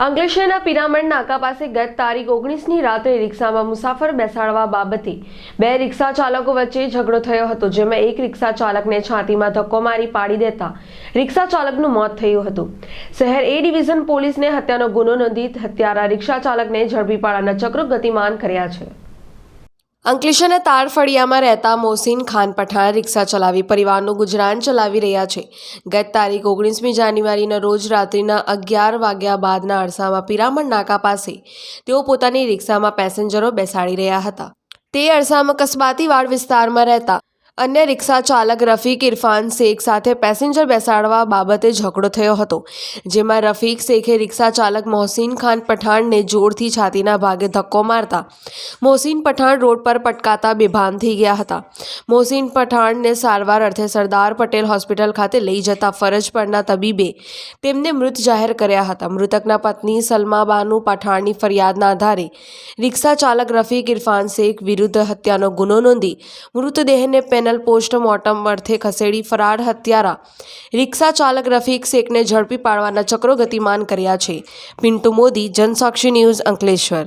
અંકલેશ્વરના પિરામણ નાકા પાસે ગત તારીખ ઓગણીસની રાત્રે રિક્ષામાં મુસાફર બેસાડવા બાબતે બે રિક્ષા ચાલકો વચ્ચે ઝઘડો થયો હતો, જેમાં એક રિક્ષા ચાલકને છાતીમાં ધક્કો મારી પાડી દેતા રિક્ષા ચાલકનું મોત થયું હતું. શહેર એ ડિવિઝન પોલીસને હત્યાનો ગુનો નોંધી હત્યારા રિક્ષા ચાલકને ઝડપી પાડવાના ચક્રો ગતિમાન કર્યા છે. અંકલેશ્વરના તારફળિયામાં રહેતા મોહસિન ખાન પઠાણ રિક્ષા ચલાવી પરિવારનું ગુજરાન ચલાવી રહ્યા છે. ગત તારીખ ઓગણીસમી જાન્યુઆરીના રોજ રાત્રિના અગિયાર વાગ્યા બાદના અરસામાં પિરામણ નાકા પાસે તેઓ પોતાની રિક્ષામાં પેસેન્જરો બેસાડી રહ્યા હતા. તે અરસામાં કસ્બાતીવાડ વિસ્તારમાં રહેતા અન્ય રિક્ષા ચાલક રફીક ઇરફાન શેખ સાથે પેસેન્જર બેસાડવા બાબતે ઝઘડો થયો હતો, જેમાં રફીક શેખે રિક્ષા ચાલક મોહસિન ખાન પઠાણને જોરથી છાતીના ભાગે ધક્કો મારતા મોહસિન પઠાણ રોડ પર પટકાતા બેભાન થઈ ગયા હતા. મોહસિન પઠાણને સારવાર અર્થે સરદાર પટેલ હોસ્પિટલ ખાતે લઈ જતા ફરજ પરના તબીબે તેમને મૃત જાહેર કર્યા હતા. મૃતકના પત્ની સલમાબાનુ પઠાણની ફરિયાદના આધારે રિક્ષા ચાલક રફીક ઇરફાન શેખ વિરુદ્ધ હત્યાનો ગુનો નોંધી મૃતદેહને પેનલ પોસ્ટમોર્ટમ અર્થે ખસેડી ફરાર હત્યારા. રિક્ષા ચાલક રફીક શેખને ઝડપી પાડવાના ચક્રો ગતિમાન કર્યા છે. પિન્ટુ મોદી, જનસાક્ષી ન્યૂઝ અંકલેશ્વર.